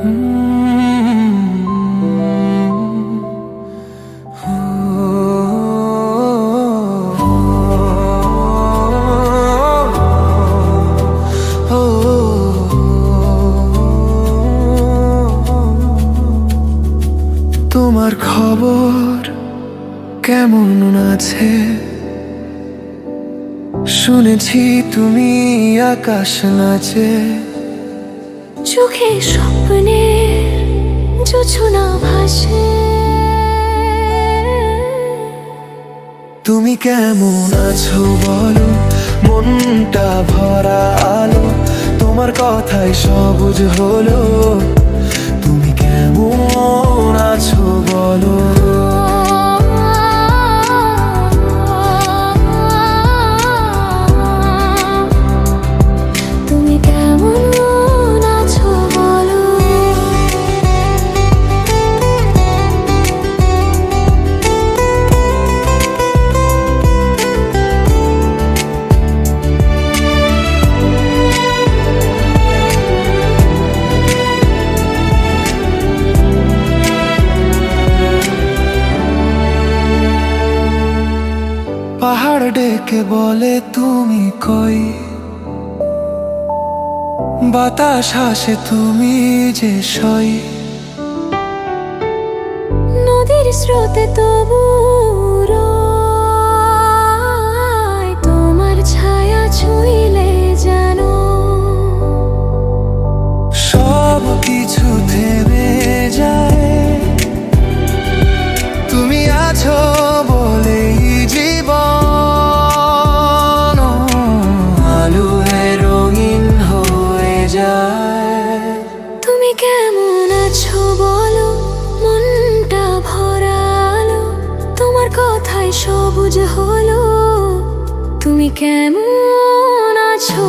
তোমার খবর কেমন আছে? শুনেছি তুমি আকাশ নাচে। চোখে স্বপ্নে জোছনা ভাসে। তুমি কেমন আছো বলো? মনটা ভরা আলো। তোমার কথায় সবুজ হলো। পাহাড় ডেকে বলে তুমি কই? বাতাস হাসে তুমি যে সই? নদীর স্রোতে তবু যায়। তুমি কেমন আছো বলো? মনটা ভরালো। তোমার কথায় সবুজ হলো। তুমি কেমন আছো